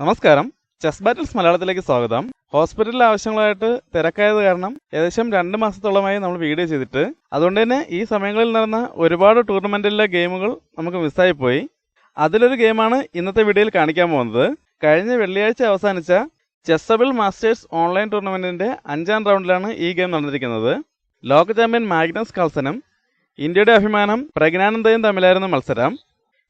നമസ്കാരം. Chess battles മലയാളത്തിലേക്ക് സ്വാഗതം. ഹോസ്പിറ്റലിലെ ആവശ്യങ്ങളായിട്ട് തിരക്കായത് കാരണം ഏകദേശം രണ്ട് മാസത്തോളമായി നമ്മൾ വീഡിയോ ചെയ്തിട്ട് അതുകൊണ്ട് തന്നെ ഈ സമയങ്ങളിൽ നടന്ന ഒരുപാട് ടൂർണമെന്റിലെ ഗെയിമുകൾ നമുക്ക് മിസ്സായി പോയി അതിലൊരു ഗെയിമാണ് ഇന്നത്തെ വീഡിയോയിൽ കാണിക്കാൻ പോകുന്നത്. കഴിഞ്ഞ വെള്ളിയാഴ്ച അവസാനിച്ച ചെസ്സബിൾ മാസ്റ്റേഴ്സ് ഓൺലൈൻ ടൂർണമെന്റിന്റെ അഞ്ചാം റൗണ്ടിലാണ് ഈ ഗെയിം നടന്നിരിക്കുന്നത്. ലോക ചാമ്പ്യൻ മാഗ്നസ് കാൾസനും ഇന്ത്യയുടെ അഭിമാനം പ്രജ്ഞാനന്ദയും തമ്മിലായിരുന്നു മത്സരം.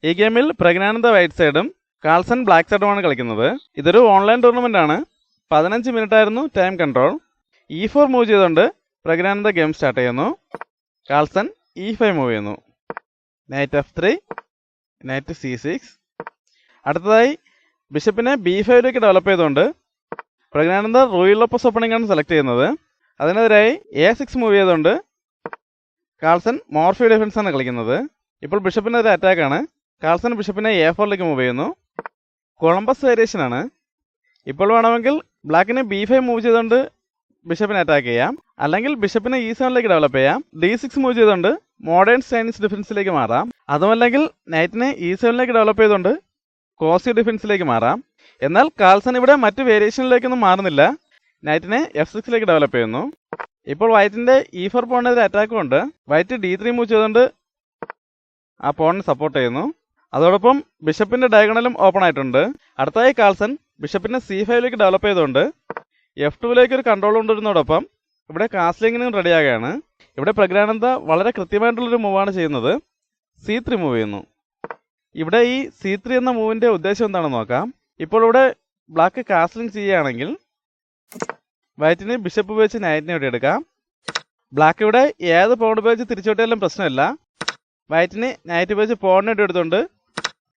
ഈ ഗെയിമിൽ പ്രജ്ഞാനന്ദ വൈറ്റ് സൈഡും കാൾസൺ ബ്ലാക്ക് സെഡുമാണ് കളിക്കുന്നത്. ഇതൊരു ഓൺലൈൻ ടൂർണമെന്റ് ആണ് പതിനഞ്ച് മിനിറ്റ് ആയിരുന്നു time control. E four move ചെയ്തുകൊണ്ട് പ്രഗ്നാനന്ദ ഗെയിം സ്റ്റാർട്ട് ചെയ്യുന്നു. കാൾസൺ ഇ ഫൈവ് മൂവ് ചെയ്യുന്നു. Knight F three knight C six അടുത്തതായി ബിഷപ്പിനെ ബി ഫൈവിലേക്ക് ഡെവലപ്പ് ചെയ്തുകൊണ്ട് പ്രഗ്നാനന്ദ റോയൽ ഓപ്പസ് ഓപ്പണിംഗ് ആണ് സെലക്ട് ചെയ്യുന്നത്. അതിനെതിരായി എ സിക്സ് മൂവ് ചെയ്തുകൊണ്ട് കാൾസൺ മോർഫി ഡിഫൻസ് ആണ് കളിക്കുന്നത്. ഇപ്പോൾ ബിഷപ്പിനെതിരെ അറ്റാക്കാണ് കാൾസൺ ബിഷപ്പിനെ എ ഫോറിലേക്ക് മൂവ് ചെയ്യുന്നു. കൊളംബസ് വേരിയേഷൻ ആണ് ഇപ്പോൾ വേണമെങ്കിൽ ബ്ലാക്കിനെ ബി ഫൈവ് മൂവ് ചെയ്തുകൊണ്ട് ബിഷപ്പിനെ അറ്റാക്ക് ചെയ്യാം. അല്ലെങ്കിൽ ബിഷപ്പിനെ ഇ സെവനിലേക്ക് ഡെവലപ്പ് ചെയ്യാം. ഡി സിക്സ് മൂവ് ചെയ്തുകൊണ്ട് മോഡേൺ ചൈനീസ് ഡിഫൻസിലേക്ക് മാറാം. അതുമല്ലെങ്കിൽ നൈറ്റിനെ ഇ സെവനിലേക്ക് ഡെവലപ്പ് ചെയ്തുകൊണ്ട് കോസി ഡിഫൻസിലേക്ക് മാറാം. എന്നാൽ കാൽസൺ ഇവിടെ മറ്റ് വേരിയേഷനിലേക്കൊന്നും മാറുന്നില്ല. നൈറ്റിനെ എഫ് സിക്സിലേക്ക് ഡെവലപ്പ് ചെയ്യുന്നു. ഇപ്പോൾ വൈറ്റിന്റെ ഇ ഫോർ പോണിനെതിരെ അറ്റാക്ക് ഉണ്ട് വൈറ്റ് ഡി ത്രീ മൂവ് ചെയ്തുകൊണ്ട് ആ പോണിനെ സപ്പോർട്ട് ചെയ്യുന്നു. അതോടൊപ്പം ബിഷപ്പിന്റെ ഡയഗണലും ഓപ്പൺ ആയിട്ടുണ്ട്. അടുത്തായി കാൾസൺ ബിഷപ്പിനെ സി ഫൈവിലേക്ക് ഡെവലപ്പ് ചെയ്തുകൊണ്ട് എഫ് ടുവിലേക്ക് ഒരു കൺട്രോൾ കൊണ്ടുവരുന്നതോടൊപ്പം ഇവിടെ കാസ്ലിങ്ങിനും റെഡിയാകുകയാണ്. ഇവിടെ പ്രഗ്രാനന്ദ വളരെ കൃത്യമായിട്ടുള്ളൊരു മൂവാണ് ചെയ്യുന്നത്. സി ത്രീ മൂവ് ചെയ്യുന്നു. ഇവിടെ ഈ സി ത്രീ എന്ന മൂവിന്റെ ഉദ്ദേശം എന്താണെന്ന് നോക്കാം. ഇപ്പോൾ ഇവിടെ ബ്ലാക്ക് കാസ്ലിംഗ് ചെയ്യുകയാണെങ്കിൽ വൈറ്റിന് ബിഷപ്പ് ഉപയോഗിച്ച് നൈറ്റിനെ എടുക്കാം. ബ്ലാക്ക് ഇവിടെ ഏത് പോൺ ഉപയോഗിച്ച് തിരിച്ചോട്ടിയാലും പ്രശ്നമില്ല. വൈറ്റിന് നൈറ്റ് ഉപയോഗിച്ച് പോണിനെ ഇവിടെ എടുത്തുകൊണ്ട്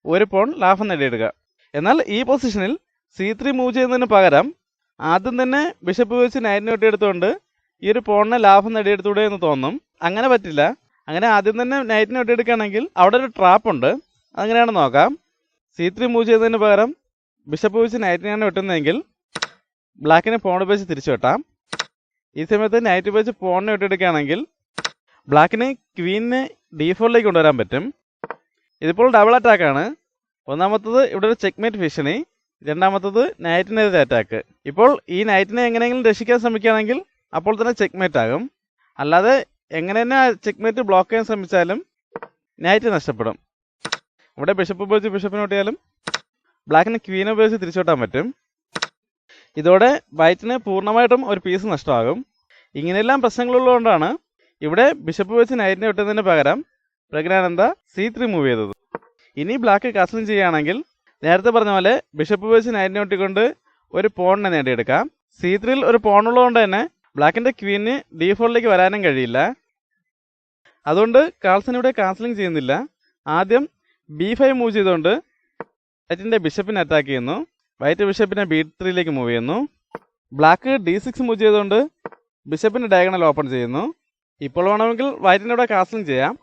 ഒരു പോൺ ലാഭം നേടിയെടുക്കുക. എന്നാൽ ഈ പൊസിഷനിൽ സി ത്രീ മൂവ് ചെയ്യുന്നതിന് പകരം ആദ്യം തന്നെ ബിഷപ്പ് വെച്ച് നൈറ്റിനെ വെട്ടി എടുത്തുകൊണ്ട് ഈ ഒരു പോണിനെ ലാഭം നേടിയെടുത്തൂടെ എന്ന് തോന്നും. അങ്ങനെ പറ്റില്ല. അങ്ങനെ ആദ്യം തന്നെ നൈറ്റിനെ വെട്ടിയെടുക്കുകയാണെങ്കിൽ അവിടെ ഒരു ട്രാപ്പ് ഉണ്ട്. അങ്ങനെയാണ് നോക്കാം. സി ത്രീ മൂവ് ചെയ്യുന്നതിന് പകരം ബിഷപ്പ് വെച്ച് നൈറ്റിനെയാണ് വെട്ടുന്നതെങ്കിൽ ബ്ലാക്കിനെ പോൺ ഉപയോഗിച്ച് തിരിച്ചു വെട്ടാം. ഈ സമയത്ത് നൈറ്റ് ഉപയോഗിച്ച് പോണിനെ വെട്ടിയെടുക്കുകയാണെങ്കിൽ ബ്ലാക്കിന് ക്വീനിനെ ഡി ഫോറിലേക്ക് കൊണ്ടുവരാൻ പറ്റും. ഇതിപ്പോൾ ഡബിൾ അറ്റാക്കാണ് ഒന്നാമത്തത് ഇവിടെ ഒരു ചെക്ക്മേറ്റ് ഭീഷണി രണ്ടാമത്തത് നൈറ്റിനെതിരെ അറ്റാക്ക് ഇപ്പോൾ ഈ നൈറ്റിനെ എങ്ങനെയെങ്കിലും രക്ഷിക്കാൻ ശ്രമിക്കുകയാണെങ്കിൽ അപ്പോൾ തന്നെ ചെക്ക്മേറ്റ് ആകും. അല്ലാതെ എങ്ങനെ തന്നെ ചെക്ക്മേറ്റ് ബ്ലോക്ക് ചെയ്യാൻ ശ്രമിച്ചാലും നൈറ്റ് നഷ്ടപ്പെടും. ഇവിടെ ബിഷപ്പ് ഉപയോഗിച്ച് ബിഷപ്പിനെ ഒട്ടിയാലും ബ്ലാക്കിന് ക്വീനെ ഉപയോഗിച്ച് തിരിച്ചോട്ടാൻ പറ്റും. ഇതോടെ വൈറ്റിന് പൂർണമായിട്ടും ഒരു പീസ് നഷ്ടമാകും. ഇങ്ങനെയെല്ലാം പ്രശ്നങ്ങളുള്ളതുകൊണ്ടാണ് ഇവിടെ ബിഷപ്പ് വെച്ച് നൈറ്റിനെ ഒട്ടുന്നതിന് പകരം പ്രജ്ഞാനന്ദ സി ത്രീ മൂവ് ചെയ്തത്. ഇനി ബ്ലാക്ക് കാസ്ലിംഗ് ചെയ്യുകയാണെങ്കിൽ നേരത്തെ പറഞ്ഞ പോലെ ബിഷപ്പ് വെച്ച് നൈറ്റിനെ ഒട്ടിക്കൊണ്ട് ഒരു പോണിനെ നേടിയെടുക്കാം. സി ത്രീയിൽ ഒരു പോണുള്ളതുകൊണ്ട് തന്നെ ബ്ലാക്കിന്റെ ക്വീന് ഡി ഫോറിലേക്ക് വരാനും കഴിയില്ല. അതുകൊണ്ട് കാൾസൺ ഇവിടെ കാസ്ലിംഗ് ചെയ്യുന്നില്ല. ആദ്യം ബി ഫൈവ് മൂവ് ചെയ്തുകൊണ്ട് വൈറ്റിന്റെ ബിഷപ്പിനെ അറ്റാക്ക് ചെയ്യുന്നു. വൈറ്റ് ബിഷപ്പിനെ ബി ത്രീയിലേക്ക് മൂവ് ചെയ്യുന്നു. ബ്ലാക്ക് ഡി സിക്സ് മൂവ് ചെയ്തുകൊണ്ട് ബിഷപ്പിന്റെ ഡയഗണൽ ഓപ്പൺ ചെയ്യുന്നു. ഇപ്പോൾ വേണമെങ്കിൽ വൈറ്റിന്റെ ഇവിടെ കാസ്ലിംഗ് ചെയ്യാം.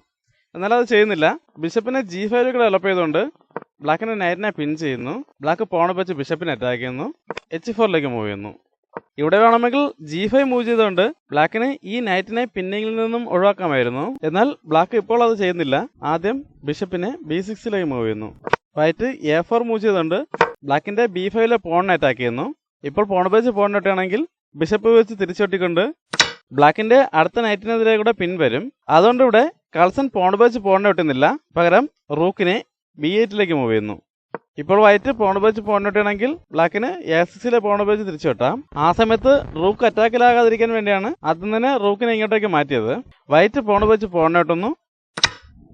എന്നാൽ അത് ചെയ്യുന്നില്ല. ബിഷപ്പിനെ ജി ഫൈവിലേക്ക് ഡെവലപ്പ് ചെയ്തുകൊണ്ട് ബ്ലാക്കിന്റെ നൈറ്റിനെ പിൻ ചെയ്യുന്നു. ബ്ലാക്ക് പോണ വെച്ച് ബിഷപ്പിനെ അറ്റാക്ക് ചെയ്യുന്നു. എച്ച് ഫോറിലേക്ക് മൂവ് ചെയ്യുന്നു. ഇവിടെ വേണമെങ്കിൽ ജി ഫൈവ് മൂവ് ചെയ്തുകൊണ്ട് ബ്ലാക്കിന് ഈ നൈറ്റിനെ പിന്നിങ്ങിൽ നിന്നും ഒഴിവാക്കാമായിരുന്നു. എന്നാൽ ബ്ലാക്ക് ഇപ്പോൾ അത് ചെയ്യുന്നില്ല. ആദ്യം ബിഷപ്പിനെ ബി സിക്സിലേക്ക് മൂവ് ചെയ്യുന്നു. വൈറ്റ് എ ഫോർ മൂവ് ചെയ്തുകൊണ്ട് ബ്ലാക്കിന്റെ ബി ഫൈവിലെ പോണിനെ അറ്റാക്ക് ചെയ്യുന്നു. ഇപ്പോൾ പോണ വെച്ച് പോണിനൊട്ടാണെങ്കിൽ ബിഷപ്പ് വെച്ച് തിരിച്ചൊട്ടിക്കൊണ്ട് ബ്ലാക്കിന്റെ അടുത്ത നൈറ്റിനെതിരെ കൂടെ പിൻ വരും. അതുകൊണ്ട് ഇവിടെ കാൾസൺ പോൺ വെച്ച് പോണിനെ ഒട്ടുന്നില്ല. പകരം റൂക്കിനെ ബി എയ്റ്റിലേക്ക് മൂവ് ചെയ്യുന്നു. ഇപ്പോൾ വൈറ്റ് പോൺ വെച്ച് പോണിട്ടാണെങ്കിൽ ബ്ലാക്കിന് എ സിക്സിലെ പോൺ വെച്ച് തിരിച്ചു വിട്ടാം. ആ സമയത്ത് റൂക്ക് അറ്റാക്കിലാകാതിരിക്കാൻ വേണ്ടിയാണ് ആദ്യം തന്നെ റൂക്കിനെ ഇങ്ങോട്ടേക്ക് മാറ്റിയത്. വൈറ്റ് പോണിനെ വെട്ടുന്നു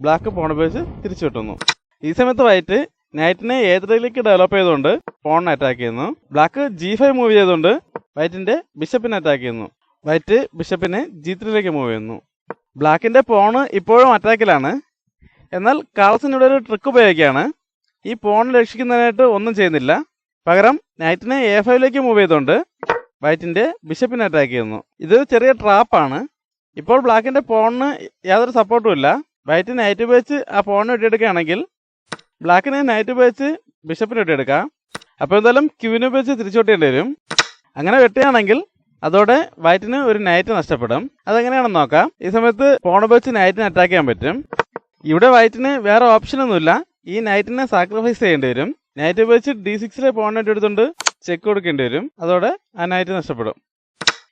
ബ്ലാക്ക് പോൺ വെച്ച് തിരിച്ചു വിട്ടുന്നു. ഈ സമയത്ത് വൈറ്റ് നൈറ്റിനെ ഏതിലേക്ക് ഡെവലപ്പ് ചെയ്തുകൊണ്ട് പോണിനെ അറ്റാക്ക് ചെയ്യുന്നു. ബ്ലാക്ക് ജി ഫൈവ് മൂവ് ചെയ്തുകൊണ്ട് വൈറ്റിന്റെ ബിഷപ്പിനെ അറ്റാക്ക് ചെയ്യുന്നു. വൈറ്റ് ബിഷപ്പിനെ ജി ത്രീയിലേക്ക് മൂവ് ചെയ്യുന്നു. ബ്ലാക്കിന്റെ പോണ് ഇപ്പോഴും അറ്റാക്കിലാണ് എന്നാൽ കാൾസൺ ഇവിടെ ഒരു ട്രിക്ക് ഉപയോഗിക്കുകയാണ്. ഈ പോൺ രക്ഷിക്കുന്നതിനായിട്ട് ഒന്നും ചെയ്യുന്നില്ല. പകരം നൈറ്റിനെ എ ഫൈവിലേക്ക് മൂവ് ചെയ്തുകൊണ്ട് വൈറ്റിന്റെ ബിഷപ്പിനെ അറ്റാക്ക് ചെയ്യുന്നു. ഇത് ചെറിയ ട്രാപ്പാണ് ഇപ്പോൾ ബ്ലാക്കിന്റെ പോണിന് യാതൊരു സപ്പോർട്ടും ഇല്ല. വൈറ്റ് നൈറ്റ് ഉപയോഗിച്ച് ആ പോണിനെ വെട്ടിയെടുക്കുകയാണെങ്കിൽ ബ്ലാക്കിന് നൈറ്റ് ഉപയോഗിച്ച് ബിഷപ്പിനെ വെട്ടിയെടുക്കാം. അപ്പോൾ എന്തായാലും ക്യൂവിനെ ഉപയോഗിച്ച് തിരിച്ചോട്ടേണ്ടി വരും. അങ്ങനെ വെട്ടുകയാണെങ്കിൽ അതോടെ വൈറ്റിന് ഒരു നൈറ്റ് നഷ്ടപ്പെടും. അതെങ്ങനെയാണെന്ന് നോക്കാം. ഈ സമയത്ത് പോണബോച്ച് നൈറ്റിന് അറ്റാക്ക് ചെയ്യാൻ പറ്റും. ഇവിടെ വൈറ്റിന് വേറെ ഓപ്ഷനൊന്നുമില്ല ഈ നൈറ്റിനെ സാക്രിഫൈസ് ചെയ്യേണ്ടി വരും. നൈറ്റ് ഉപയോഗിച്ച് ഡി സിക്സിലെ പോണേറ്റ് എടുത്തുകൊണ്ട് ചെക്ക് കൊടുക്കേണ്ടി വരും. അതോടെ ആ നൈറ്റ് നഷ്ടപ്പെടും.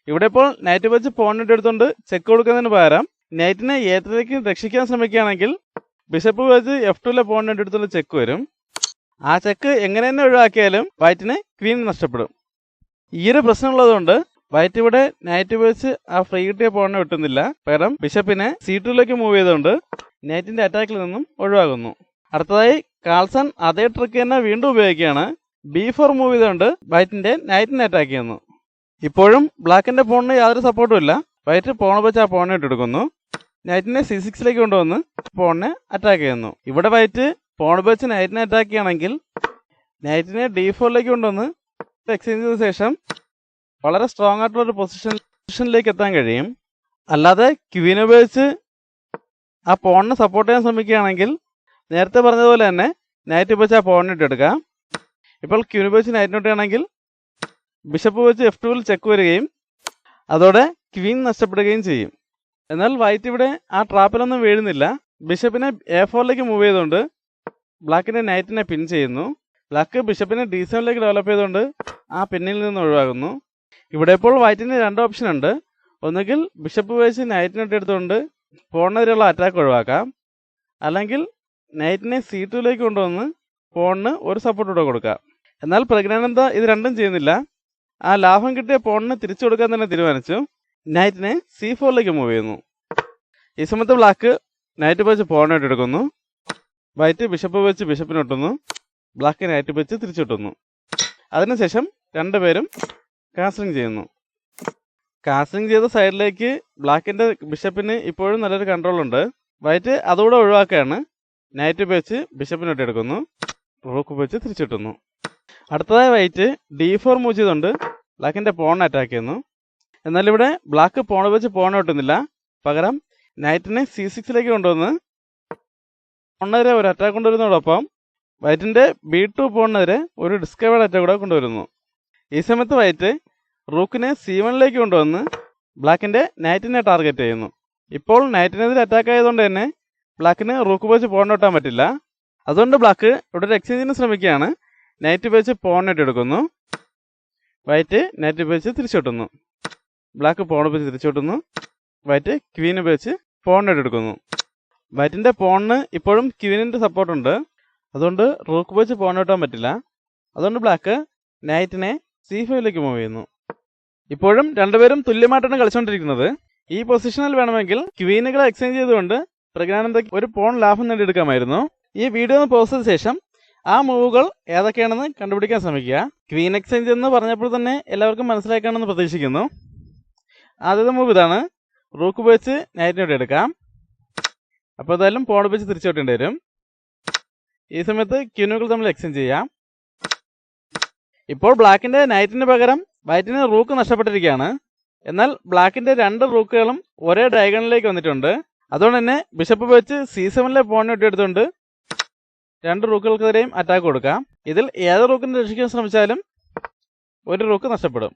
ഇവിടെ ഇപ്പോൾ നൈറ്റ് ഉപയോഗിച്ച് പോണേറ്റ് എടുത്തുകൊണ്ട് ചെക്ക് കൊടുക്കുന്നതിന് പകരം നൈറ്റിനെ ഏത്തിലേക്ക് രക്ഷിക്കാൻ ശ്രമിക്കുകയാണെങ്കിൽ ബിഷപ്പ് ഉപയോഗിച്ച് എഫ് ടുവിലെ പോണേറ്റ് എടുത്തുള്ള ചെക്ക് വരും. ആ ചെക്ക് എങ്ങനെ തന്നെ ഒഴിവാക്കിയാലും വൈറ്റിന് ക്വീൻ നഷ്ടപ്പെടും. ഈ ഒരു പ്രശ്നമുള്ളതുകൊണ്ട് വൈറ്റ് ഇവിടെ നൈറ്റ് ബേസ് ആ ഫ്രീ കിട്ടിയ പോണിനെ വെട്ടുന്നില്ല പകരം ബിഷപ്പിനെ സീറ്റിലേക്ക് മൂവ് ചെയ്തുകൊണ്ട് നൈറ്റിന്റെ അറ്റാക്കിൽ നിന്നും ഒഴിവാകുന്നു അടുത്തതായി കാൾസൺ അതേ ട്രിക്ക് തന്നെ വീണ്ടും ഉപയോഗിക്കുകയാണ്. ബി ഫോർ മൂവ് ചെയ്തുകൊണ്ട് വൈറ്റിന്റെ നൈറ്റിനെ അറ്റാക്ക് ചെയ്യുന്നു. ഇപ്പോഴും ബ്ലാക്കിന്റെ പോണിന് യാതൊരു സപ്പോർട്ടും ഇല്ല. വൈറ്റ് പോണ വെച്ച് ആ പോണിനെ ഇട്ടെടുക്കുന്നു നൈറ്റിനെ സി സിക്സിലേക്ക് കൊണ്ടുവന്ന് പോണിനെ അറ്റാക്ക് ചെയ്യുന്നു. ഇവിടെ വൈറ്റ് പോൺ വെച്ച് നൈറ്റിനെ അറ്റാക്ക് ചെയ്യുകയാണെങ്കിൽ നൈറ്റിനെ ഡി ഫോറിലേക്ക് കൊണ്ടുവന്ന് എക്സ്ചേഞ്ച് ചെയ്ത ശേഷം വളരെ സ്ട്രോങ് ആയിട്ടുള്ള ഒരു പൊസിഷൻ പൊസിഷനിലേക്ക് എത്താൻ കഴിയും. അല്ലാതെ ക്വീൻ ഉപയോഗിച്ച് ആ പോണിനെ സപ്പോർട്ട് ചെയ്യാൻ ശ്രമിക്കുകയാണെങ്കിൽ നേരത്തെ പറഞ്ഞതുപോലെ തന്നെ നൈറ്റ് ഉപയോഗിച്ച് ആ പോണിനെ ഇട്ടെടുക്കാം ഇപ്പോൾ ക്യൂവിനെ ഉപയോഗിച്ച് നൈറ്റിനോട്ട് ആണെങ്കിൽ ബിഷപ്പ് വെച്ച് എഫ് ടുവിൽ ചെക്ക് വരികയും അതോടെ ക്വീൻ നഷ്ടപ്പെടുകയും ചെയ്യും. എന്നാൽ വൈറ്റ് ഇവിടെ ആ ട്രാപ്പിലൊന്നും വീഴുന്നില്ല. ബിഷപ്പിനെ എ ഫോറിലേക്ക് മൂവ് ചെയ്തുകൊണ്ട് ബ്ലാക്കിന്റെ നൈറ്റിനെ പിൻ ചെയ്യുന്നു. ബ്ലാക്ക് ബിഷപ്പിനെ ഡി സെവനിലേക്ക് ഡെവലപ്പ് ചെയ്തുകൊണ്ട് ആ പിന്നിൽ നിന്ന് ഒഴിവാകുന്നു ഇവിടെ ഇപ്പോൾ വൈറ്റിന് രണ്ട് ഓപ്ഷൻ ഉണ്ട്. ഒന്നുകിൽ ബിഷപ്പ് ഉപയോഗിച്ച് നൈറ്റിനെ എടുത്തുകൊണ്ട് പോണിനെതിരെയുള്ള അറ്റാക്ക് ഒഴിവാക്കാം. അല്ലെങ്കിൽ നൈറ്റിനെ സി ടുവിലേക്ക് കൊണ്ടുവന്ന് പോണിന് ഒരു സപ്പോർട്ട് കൂടെ കൊടുക്കാം. എന്നാൽ പ്രജ്ഞാനന്ദ ഇത് രണ്ടും ചെയ്യുന്നില്ല. ആ ലാഭം കിട്ടിയ പോണിന് തിരിച്ചു കൊടുക്കാൻ തന്നെ തീരുമാനിച്ചു. നൈറ്റിനെ സി ഫോറിലേക്ക് മൂവ് ചെയ്യുന്നു. ഈ സമയത്ത് ബ്ലാക്ക് നൈറ്റ് വെച്ച് പോണിനായിട്ട് എടുക്കുന്നു. വൈറ്റ് ബിഷപ്പ് വെച്ച് ബിഷപ്പിനൊട്ടുന്നു ബ്ലാക്ക് നൈറ്റ് വെച്ച് തിരിച്ചു കിട്ടുന്നു. അതിനുശേഷം രണ്ടുപേരും കാസ്ലിംഗ് ചെയ്യുന്നു. കാസ്റ്റിംഗ് ചെയ്ത സൈഡിലേക്ക് ബ്ലാക്കിന്റെ ബിഷപ്പിന് ഇപ്പോഴും നല്ലൊരു കൺട്രോൾ ഉണ്ട് വൈറ്റ് അതുകൂടെ ഒഴിവാക്കുകയാണ്. നൈറ്റ് വെച്ച് ബിഷപ്പിന് എടുക്കുന്നു റൂക്ക് വെച്ച് തിരിച്ചിട്ടുന്നു. അടുത്തതായി വൈറ്റ് ഡി ഫോർ മൂവ് ചെയ്തുകൊണ്ട് ബ്ലാക്കിന്റെ പോൺ അറ്റാക്ക് ചെയ്യുന്നു. എന്നാൽ ഇവിടെ ബ്ലാക്ക് പോൺ വെച്ച് പോൺ ഒട്ടുന്നില്ല. പകരം നൈറ്റിനെ സി സിക്സിലേക്ക് കൊണ്ടുവന്ന് പോണിനെതിരെ ഒരു അറ്റാക്ക് കൊണ്ടുവരുന്നതോടൊപ്പം വൈറ്റിന്റെ ബി ടു പോണിനെതിരെ ഒരു ഡിസ്കവേർഡ് അറ്റാക്ക് കൂടെ കൊണ്ടുവരുന്നു. ഈ സമയത്ത് വൈറ്റ് റൂക്കിനെ സി വണിലേക്ക് കൊണ്ടുവന്ന് ബ്ലാക്കിന്റെ നൈറ്റിനെ ടാർഗറ്റ് ചെയ്യുന്നു. ഇപ്പോൾ നൈറ്റിനെതിരെ അറ്റാക്ക് ആയതുകൊണ്ട് തന്നെ ബ്ലാക്കിന് റൂക്ക് വെച്ച് പോണിനോട്ടാൻ പറ്റില്ല. അതുകൊണ്ട് ബ്ലാക്ക് ഇവിടെ ഒരു എക്സ്ചേഞ്ചിന് ശ്രമിക്കുകയാണ്. നൈറ്റ് വെച്ച് പോണിട്ട് എടുക്കുന്നു. വൈറ്റ് നൈറ്റ് ഉപയോഗിച്ച് തിരിച്ചുവിട്ടുന്നു ബ്ലാക്ക് പോൺ ഉപയോഗിച്ച് തിരിച്ചുവിട്ടുന്നു വൈറ്റ് ക്വീൻ ഉപയോഗിച്ച് പോണിട്ട് എടുക്കുന്നു. വൈറ്റിന്റെ പോണിന് ഇപ്പോഴും ക്വീനിന്റെ സപ്പോർട്ടുണ്ട് അതുകൊണ്ട് റൂക്ക് വെച്ച് പോണിട്ടാൻ പറ്റില്ല. അതുകൊണ്ട് ബ്ലാക്ക് നൈറ്റിനെ സി ഫൈവിലേക്ക് മൂവ് ചെയ്യുന്നു. ഇപ്പോഴും രണ്ടുപേരും തുല്യമായിട്ടാണ് കളിച്ചുകൊണ്ടിരിക്കുന്നത് ഈ പൊസിഷനിൽ വേണമെങ്കിൽ ക്വീനുകളെ എക്സ്ചേഞ്ച് ചെയ്തുകൊണ്ട് പ്രജ്ഞാനന്ദയ്ക്ക് ഒരു പോൺ ലാഭം നേടിയെടുക്കാമായിരുന്നു. ഈ വീഡിയോ ഒന്ന് പോസ്റ്റ് ചെയ്ത ശേഷം ആ മൂവുകൾ ഏതൊക്കെയാണെന്ന് കണ്ടുപിടിക്കാൻ ശ്രമിക്കുക. ക്വീൻ എക്സ്ചേഞ്ച് എന്ന് പറഞ്ഞപ്പോൾ തന്നെ എല്ലാവർക്കും മനസ്സിലാക്കാണെന്ന് പ്രതീക്ഷിക്കുന്നു. ആദ്യത്തെ മൂവ് ഇതാണ്. റൂക്ക് ഉപയോഗിച്ച് നൈറ്റിനോട് എടുക്കാം. അപ്പോൾ എന്തായാലും പോൺ ഉപയോഗിച്ച് തിരിച്ചോട്ടേണ്ടി വരും. ഈ സമയത്ത് ക്യൂനുകൾ തമ്മിൽ എക്സ്ചേഞ്ച് ചെയ്യാം. ഇപ്പോൾ ബ്ലാക്കിന്റെ നൈറ്റിന് പകരം വൈറ്റിന് റൂക്ക് നഷ്ടപ്പെട്ടിരിക്കുകയാണ്. എന്നാൽ ബ്ലാക്കിന്റെ രണ്ട് റൂക്കുകളും ഒരേ ഡയഗണിലേക്ക് വന്നിട്ടുണ്ട്. അതുകൊണ്ട് തന്നെ ബിഷപ്പ് വെച്ച് സി സെവനിലെ പോണിനെ ഒട്ടിയെടുത്തുകൊണ്ട് രണ്ട് റൂക്കുകൾക്കെതിരെയും അറ്റാക്ക് കൊടുക്കാം. ഇതിൽ ഏത് റൂക്കിനെ രക്ഷിക്കാൻ ശ്രമിച്ചാലും ഒരു റൂക്ക് നഷ്ടപ്പെടും.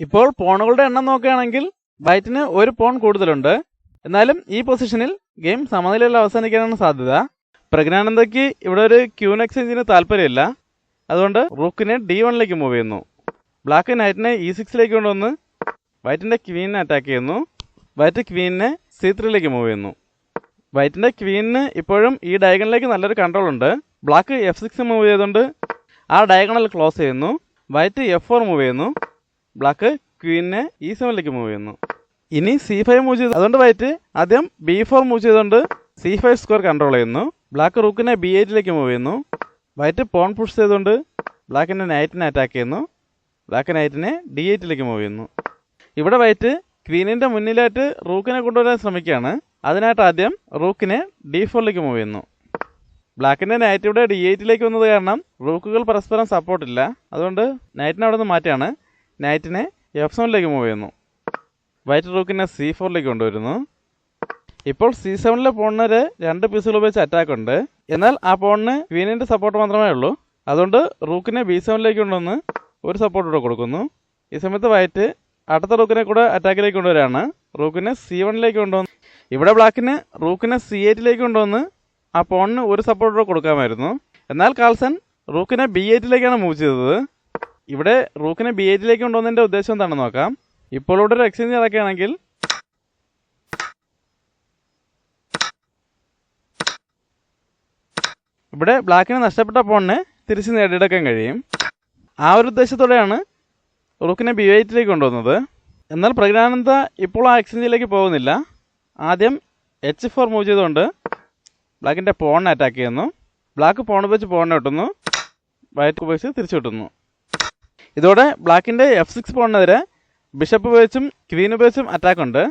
ഇപ്പോൾ പോണുകളുടെ എണ്ണം നോക്കുകയാണെങ്കിൽ വൈറ്റിന് ഒരു പോൺ കൂടുതലുണ്ട്. എന്നാലും ഈ പൊസിഷനിൽ ഗെയിം സമനിലയിൽ അവസാനിക്കാനാണ് സാധ്യത. പ്രജ്ഞാനന്ദയ്ക്ക് ഇവിടെ ഒരു ക്യൂൻ എക്സ്ചേഞ്ചിന് താല്പര്യമില്ല. അതുകൊണ്ട് റൂക്കിനെ ഡി വണ്ണിലേക്ക് മൂവ് ചെയ്യുന്നു. ബ്ലാക്ക് നൈറ്റിനെ ഇ സിക്സിലേക്ക് കൊണ്ടുവന്ന് വൈറ്റിന്റെ ക്വീനിനെ അറ്റാക്ക് ചെയ്യുന്നു. വൈറ്റ് ക്വീനിനെ സി ത്രീയിലേക്ക് മൂവ് ചെയ്യുന്നു. വൈറ്റിന്റെ ക്വീനിന് ഇപ്പോഴും ഈ ഡയഗണിലേക്ക് നല്ലൊരു കൺട്രോൾ ഉണ്ട്. ബ്ലാക്ക് എഫ് സിക്സ് മൂവ് ചെയ്തുകൊണ്ട് ആ ഡയഗണൽ ക്ലോസ് ചെയ്യുന്നു. വൈറ്റ് എഫ് ഫോർ മൂവ് ചെയ്യുന്നു. ബ്ലാക്ക് ക്വീനിനെ ഇ സെവനിലേക്ക് മൂവ് ചെയ്യുന്നു. ഇനി സി ഫൈവ് മൂവ് ചെയ്തു. അതുകൊണ്ട് വൈറ്റ് ആദ്യം ബി ഫോർ മൂവ് ചെയ്തുകൊണ്ട് സി ഫൈവ് സ്ക്വയർ കൺട്രോൾ ചെയ്യുന്നു. ബ്ലാക്ക് റൂക്കിനെ ബി എയ്റ്റിലേക്ക് മൂവ് ചെയ്യുന്നു. വൈറ്റ് പോൺ പുഷ് ചെയ്തുകൊണ്ട് ബ്ലാക്കിന്റെ നൈറ്റിനെ അറ്റാക്ക് ചെയ്യുന്നു. ബ്ലാക്ക് നൈറ്റിനെ ഡി എയ്റ്റിലേക്ക് മൂവ് ചെയ്യുന്നു. ഇവിടെ വൈറ്റ് ക്വീനിന്റെ മുന്നിലായിട്ട് റൂക്കിനെ കൊണ്ടുവരാൻ ശ്രമിക്കുകയാണ്. അതിനായിട്ട് ആദ്യം റൂക്കിനെ ഡി ഫോറിലേക്ക് മൂവ് ചെയ്യുന്നു. ബ്ലാക്കിന്റെ നൈറ്റ് ഇവിടെ ഡി എയ്റ്റിലേക്ക് വന്നത് കാരണം റൂക്കുകൾ പരസ്പരം സപ്പോർട്ടില്ല അതുകൊണ്ട് നൈറ്റിനെ അവിടെ നിന്ന് മാറ്റിയാണ് നൈറ്റിനെ എഫ് സെവനിലേക്ക് മൂവ് ചെയ്യുന്നു. വൈറ്റ് റൂക്കിനെ സി ഫോറിലേക്ക് കൊണ്ടുവരുന്നു. ഇപ്പോൾ സി സെവനിലെ പോണിന് രണ്ട് പീസുകൾ ഉപയോഗിച്ച് അറ്റാക്ക് ഉണ്ട്. എന്നാൽ ആ പോണിന് ക്വീനിന്റെ സപ്പോർട്ട് മാത്രമേ ഉള്ളൂ. അതുകൊണ്ട് റൂക്കിനെ ബി സെവനിലേക്ക് കൊണ്ടുവന്ന് ഒരു സപ്പോർട്ട് കൂടെ കൊടുക്കുന്നു. ഈ സമയത്ത് വൈറ്റ് അടുത്ത റൂക്കിനെ കൂടെ അറ്റാക്കിലേക്ക് കൊണ്ടുവരാണ് റൂക്കിനെ സി വണ്ണിലേക്ക് കൊണ്ടുവന്ന് ഇവിടെ ബ്ലാക്കിന് റൂക്കിനെ സി എയ്റ്റിലേക്ക് കൊണ്ടുവന്ന് ആ പോണിന് ഒരു സപ്പോർട്ട് കൂടെ കൊടുക്കാമായിരുന്നു. എന്നാൽ കാൽസൺ റൂക്കിനെ ബി എയ്റ്റിലേക്കാണ് മൂവ് ചെയ്തത്. ഇവിടെ റൂക്കിനെ ബി എയ്റ്റിലേക്ക് കൊണ്ടുവന്നതിന്റെ ഉദ്ദേശം എന്താണെന്ന് നോക്കാം. ഇപ്പോൾ ഇവിടെ ഒരു എക്സ്ചേഞ്ച് നടക്കുകയാണെങ്കിൽ ഇവിടെ ബ്ലാക്കിന് നഷ്ടപ്പെട്ട പോണിനെ തിരിച്ച് നേടിയെടുക്കാൻ കഴിയും. ആ ഒരു ഉദ്ദേശത്തോടെയാണ് റൂക്കിനെ ബി വൈറ്റിലേക്ക് കൊണ്ടുവന്നത്. എന്നാൽ പ്രജ്ഞാനന്ദ ഇപ്പോൾ ആ എക്സ്ചേഞ്ചിലേക്ക് പോകുന്നില്ല. ആദ്യം എച്ച് ഫോർ മൂവ് ചെയ്തുകൊണ്ട് ബ്ലാക്കിന്റെ പോണിനെ അറ്റാക്ക് ചെയ്യുന്നു. ബ്ലാക്ക് പോൺ ഉപയോഗിച്ച് പോണിനെ കിട്ടുന്നു വൈറ്റ് ഉപയോഗിച്ച് തിരിച്ചു കിട്ടുന്നു ഇതോടെ ബ്ലാക്കിന്റെ എഫ് സിക്സ് പോണിനെതിരെ ബിഷപ്പ് ഉപയോഗിച്ചും ക്വീൻ ഉപയോഗിച്ചും അറ്റാക്ക് ഉണ്ട്.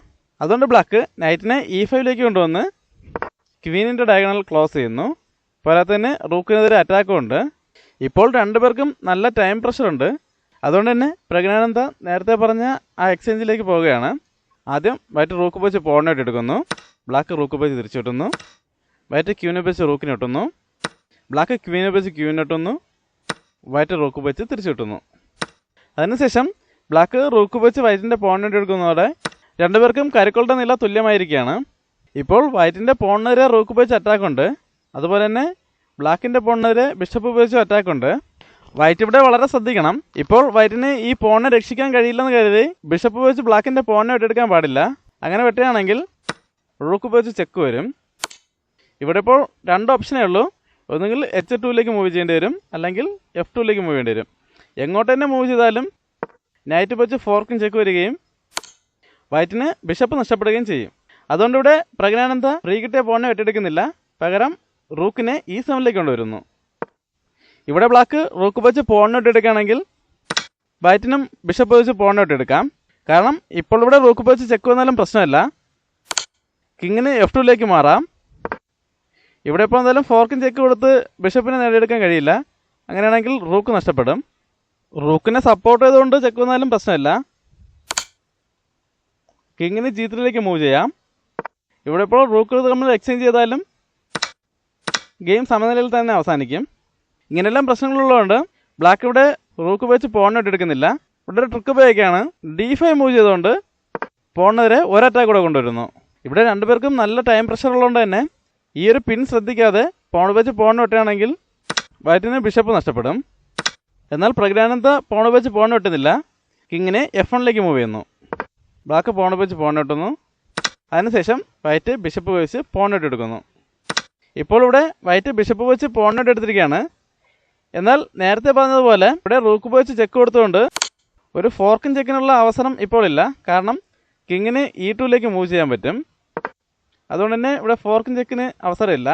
അതുകൊണ്ട് ബ്ലാക്ക് നൈറ്റിനെ ഇ ഫൈവിലേക്ക് കൊണ്ടുവന്ന് ക്വീനിന്റെ ഡയഗണൽ ക്ലോസ് ചെയ്യുന്നു. പോരാതെ തന്നെ റൂക്കിനെതിരെ അറ്റാക്കും ഉണ്ട്. ഇപ്പോൾ രണ്ടുപേർക്കും നല്ല ടൈം പ്രഷറുണ്ട് അതുകൊണ്ട് തന്നെ പ്രജ്ഞാനന്ദ നേരത്തെ പറഞ്ഞ ആ എക്സ്ചേഞ്ചിലേക്ക് പോവുകയാണ്. ആദ്യം വൈറ്റ് റൂക്ക് ഉപയോഗിച്ച് പോണിനായിട്ട് എടുക്കുന്നു. ബ്ലാക്ക് റൂക്ക് ഉപയോഗിച്ച് തിരിച്ചു കിട്ടുന്നു വൈറ്റ് ക്യൂനെ ഉപയോഗിച്ച് റൂക്കിന് ഇട്ടുന്നു ബ്ലാക്ക് ക്യൂനെ ഉപയോഗിച്ച് ക്യൂവിന് കിട്ടുന്നു വൈറ്റ് റൂക്ക് ഉപയോഗിച്ച് തിരിച്ചു കിട്ടുന്നു അതിനുശേഷം ബ്ലാക്ക് റൂക്ക് ഉപയോഗിച്ച് വൈറ്റിന്റെ പോണിനായിട്ട് എടുക്കുന്നതോടെ രണ്ടുപേർക്കും കരുക്കളുടെ നില തുല്യമായിരിക്കുകയാണ്. ഇപ്പോൾ വൈറ്റിന്റെ പോണിനെതിരെ റൂക്ക് ഉപയോഗിച്ച് അറ്റാക്ക് ഉണ്ട്. അതുപോലെ തന്നെ ബ്ലാക്കിന്റെ പോണിനെതിരെ ബിഷപ്പ് ഉപയോഗിച്ച് അറ്റാക്ക് ഉണ്ട്. വൈറ്റ് ഇവിടെ വളരെ ശ്രദ്ധിക്കണം. ഇപ്പോൾ വൈറ്റിന് ഈ പോണിനെ രക്ഷിക്കാൻ കഴിയില്ലെന്ന് കരുതി ബിഷപ്പ് ഉപയോഗിച്ച് ബ്ലാക്കിന്റെ പോണിനെ വെട്ടിയെടുക്കാൻ പാടില്ല. അങ്ങനെ വെട്ടുകയാണെങ്കിൽ റൂക്ക് ഉപയോഗിച്ച് ചെക്ക് വരും. ഇവിടെ ഇപ്പോൾ രണ്ട് ഓപ്ഷനേ ഉള്ളൂ. ഒന്നുകിൽ എച്ച് ടൂവിലേക്ക് മൂവ് ചെയ്യേണ്ടി വരും അല്ലെങ്കിൽ എഫ് ടൂവിലേക്ക് മൂവ് ചെയ്യേണ്ടി വരും. എങ്ങോട്ട് തന്നെ മൂവ് ചെയ്താലും നൈറ്റ് വെച്ച് ഫോർക്കും ചെക്ക് വരികയും വൈറ്റിന് ബിഷപ്പ് നഷ്ടപ്പെടുകയും ചെയ്യും. അതുകൊണ്ട് ഇവിടെ പ്രജ്ഞാനന്ദ ഫ്രീ കിട്ടിയ പോണിനെ വെട്ടിയെടുക്കുന്നില്ല പകരം റൂക്കിനെ ഈ സെവനിലേക്ക് കൊണ്ടുവരുന്നു. ഇവിടെ ബ്ലാക്ക് റൂക്ക് വെച്ച് പോണിനെ എടുക്കുകയാണെങ്കിൽ വൈറ്റിനും ബിഷപ്പ് വെച്ച് പോണിനെ എടുക്കാം കാരണം ഇപ്പോൾ ഇവിടെ റൂക്ക് വെച്ച് ചെക്ക് വന്നാലും പ്രശ്നമല്ല. കിങ്ങിന് എഫ് ടുവിലേക്ക് മാറാം. ഇവിടെ ഇപ്പോൾ എന്തായാലും ഫോർക്കും ചെക്ക് കൊടുത്ത് ബിഷപ്പിനെ നേടിയെടുക്കാൻ കഴിയില്ല. അങ്ങനെയാണെങ്കിൽ റൂക്ക് നഷ്ടപ്പെടും. റൂക്കിനെ സപ്പോർട്ട് ചെയ്തുകൊണ്ട് ചെക്ക് വന്നാലും പ്രശ്നമില്ല. കിങ്ങിന് ജീത്തിലേക്ക് മൂവ് ചെയ്യാം. ഇവിടെ ഇപ്പോൾ റൂക്ക് തമ്മിൽ എക്സ്ചേഞ്ച് ചെയ്താലും ഗെയിം സമനിലയിൽ തന്നെ അവസാനിക്കും. ഇങ്ങനെയെല്ലാം പ്രശ്നങ്ങളുള്ളതുകൊണ്ട് ബ്ലാക്ക് ഇവിടെ റൂക്ക് വെച്ച് പോണിനോട്ട് എടുക്കുന്നില്ല. ഇവിടെ ഒരു ട്രിക്ക് ഉപയോഗിക്കുകയാണ്. ഡി ഫൈവ് മൂവ് ചെയ്തുകൊണ്ട് പോണിനെതിരെ ഒരറ്റാക്ക് കൂടെ കൊണ്ടുവരുന്നു. ഇവിടെ രണ്ടുപേർക്കും നല്ല ടൈം പ്രഷർ ഉള്ളതുകൊണ്ട് തന്നെ ഈ ഒരു പിൻ ശ്രദ്ധിക്കാതെ പോൺ വെച്ച് പോൺ വെട്ടുകയാണെങ്കിൽ വയറ്റിന് ബിഷപ്പ് നഷ്ടപ്പെടും. എന്നാൽ പ്രജ്ഞാനന്ദ പോൺ വെച്ച് പോൺ വെട്ടുന്നില്ല കിങ്ങിനെ എഫ് വണ്ണിലേക്ക് മൂവ് ചെയ്യുന്നു. ബ്ലാക്ക് പോൺ വെച്ച് പോൺ വെട്ടുന്നു അതിനുശേഷം വൈറ്റ് ബിഷപ്പ് വെച്ച് പോൺ എടുക്കുന്നു. ഇപ്പോൾ ഇവിടെ വൈറ്റ് ബിഷപ്പ് വെച്ച് പോണിനോട്ട് എടുത്തിരിക്കുകയാണ്. എന്നാൽ നേരത്തെ പറഞ്ഞതുപോലെ ഇവിടെ റൂക്ക് വെച്ച് ചെക്ക് കൊടുത്തുകൊണ്ട് ഒരു ഫോർക്കും ചെക്കിനുള്ള അവസരം ഇപ്പോൾ ഇല്ല. കാരണം കിങ്ങിന് ഇ ടുവിലേക്ക് മൂവ് ചെയ്യാൻ പറ്റും. അതുകൊണ്ട് തന്നെ ഇവിടെ ഫോർക്കും ചെക്കിന് അവസരമില്ല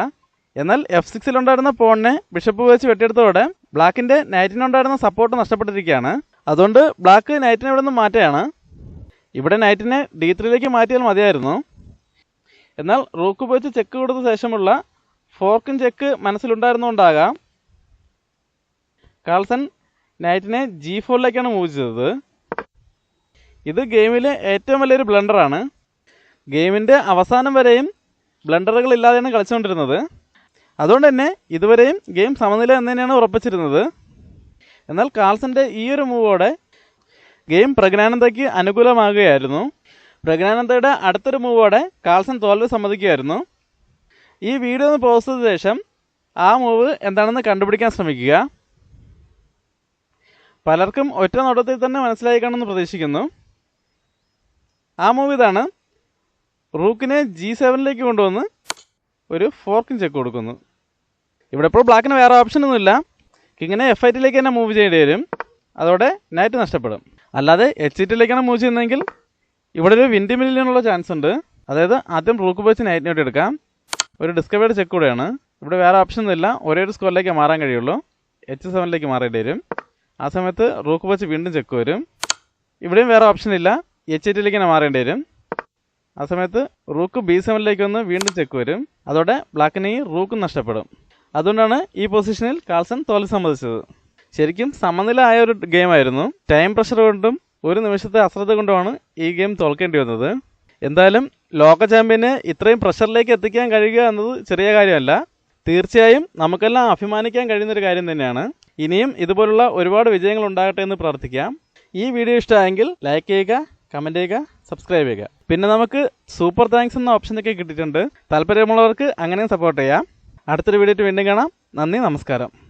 എന്നാൽ എഫ് സിക്സിലുണ്ടായിരുന്ന പോണിനെ ബിഷപ്പ് വെച്ച് വെട്ടിയെടുത്തതോടെ ബ്ലാക്കിന്റെ നൈറ്റിനുണ്ടായിരുന്ന സപ്പോർട്ട് നഷ്ടപ്പെട്ടിരിക്കുകയാണ്. അതുകൊണ്ട് ബ്ലാക്ക് നൈറ്റിനെ ഇവിടെ നിന്ന് മാറ്റുകയാണ്. ഇവിടെ നൈറ്റിനെ ഡി ത്രീയിലേക്ക് മാറ്റിയാൽ മതിയായിരുന്നു. എന്നാൽ റൂക്ക് വെച്ച് ചെക്ക് കൊടുത്ത ശേഷമുള്ള ഫോർക്കും ചെക്ക് മനസ്സിലുണ്ടായിരുന്നുകൊണ്ടാകാം കാൾസൺ നൈറ്റിനെ ജി ഫോറിലേക്കാണ് മൂവ് ചെയ്തത്. ഇത് ഗെയിമിലെ ഏറ്റവും വലിയൊരു ബ്ലണ്ടറാണ്. ഗെയിമിന്റെ അവസാനം വരെയും ബ്ലണ്ടറുകൾ ഇല്ലാതെയാണ് കളിച്ചുകൊണ്ടിരുന്നത്. അതുകൊണ്ട് തന്നെ ഇതുവരെയും ഗെയിം സമനില എന്ന് തന്നെയാണ് ഉറപ്പിച്ചിരുന്നത്. എന്നാൽ കാൾസന്റെ ഈ ഒരു മൂവോടെ ഗെയിം പ്രജ്ഞാനന്ദയ്ക്ക് അനുകൂലമാകുകയായിരുന്നു. പ്രജ്ഞാനന്ദയുടെ അടുത്തൊരു മൂവോടെ കാൾസൺ തോൽവി സമ്മതിക്കുകയായിരുന്നു. ഈ വീഡിയോ ഒന്ന് പോസ്റ്റ് ചെയ്ത ശേഷം ആ മൂവ് എന്താണെന്ന് കണ്ടുപിടിക്കാൻ ശ്രമിക്കുക. പലർക്കും ഒറ്റ നോട്ടത്തിൽ തന്നെ മനസ്സിലായി കാണുമെന്ന് പ്രതീക്ഷിക്കുന്നു. ആ മൂവ് ഇതാണ്. റൂക്കിനെ ജി സെവനിലേക്ക് കൊണ്ടുവന്ന് ഒരു ഫോർക്കും ചെക്ക് കൊടുക്കുന്നു. ഇവിടെ ഇപ്പോൾ ബ്ലാക്കിന് വേറെ ഓപ്ഷനൊന്നുമില്ല കിങ്ങിനെ എഫ് ഐ ടിയിലേക്ക് തന്നെ മൂവ് ചെയ്യേണ്ടി വരും. അതോടെ നൈറ്റ് നഷ്ടപ്പെടും. അല്ലാതെ എച്ച് ടിയിലേക്കാണ് മൂവ് ചെയ്യുന്നതെങ്കിൽ ഇവിടെ ഒരു വിൻഡി മില്ലിനുള്ള ചാൻസ് ഉണ്ട്. അതായത് ആദ്യം റൂക്ക് വെച്ച് നൈറ്റിനോട്ട് എടുക്കാം. ഒരു ഡിസ്കവേർഡ് ചെക്ക് കൂടെയാണ്. ഇവിടെ വേറെ ഓപ്ഷൻ ഒന്നുമില്ല ഒരേ സ്കോറിലേക്ക് മാറാൻ കഴിയുള്ളൂ. എച്ച് സെവനിലേക്ക് മാറേണ്ടി വരും. ആ സമയത്ത് റൂക്ക് വെച്ച് വീണ്ടും ചെക്ക് വരും. ഇവിടെയും വേറെ ഓപ്ഷൻ ഇല്ല. എച്ച് എറ്റിലേക്ക് തന്നെ മാറേണ്ടി വരും. ആ സമയത്ത് റൂക്ക് ബി സെവനിലേക്ക് വന്ന് വീണ്ടും ചെക്ക് വരും. അതോടെ ബ്ലാക്കിന് ഈ റൂക്കും നഷ്ടപ്പെടും. അതുകൊണ്ടാണ് ഈ പൊസിഷനിൽ കാൾസൺ തോൽവി സമ്മതിച്ചത്. ശരിക്കും സമനില ആയ ഒരു ഗെയിമായിരുന്നു ടൈം പ്രഷർ കൊണ്ടും ഒരു നിമിഷത്തെ അശ്രദ്ധ കൊണ്ടുമാണ് ഈ ഗെയിം തോൽക്കേണ്ടി വന്നത്. എന്തായാലും ലോക ചാമ്പ്യനെ ഇത്രയും പ്രഷറിലേക്ക് എത്തിക്കാൻ കഴിയുക എന്നത് ചെറിയ കാര്യമല്ല. തീർച്ചയായും നമുക്കെല്ലാം അഭിമാനിക്കാൻ കഴിയുന്ന ഒരു കാര്യം തന്നെയാണ്. ഇനിയും ഇതുപോലുള്ള ഒരുപാട് വിജയങ്ങൾ ഉണ്ടാകട്ടെ എന്ന് പ്രാർത്ഥിക്കാം. ഈ വീഡിയോ ഇഷ്ടമായെങ്കിൽ ലൈക്ക് ചെയ്യുക കമന്റ് ചെയ്യുക സബ്സ്ക്രൈബ് ചെയ്യുക. പിന്നെ നമുക്ക് സൂപ്പർ താങ്ക്സ് എന്ന ഓപ്ഷനൊക്കെ കിട്ടിയിട്ടുണ്ട്. താല്പര്യമുള്ളവർക്ക് അങ്ങനെയും സപ്പോർട്ട് ചെയ്യാം. അടുത്തൊരു വീഡിയോ വീണ്ടും കാണാം. നന്ദി നമസ്കാരം.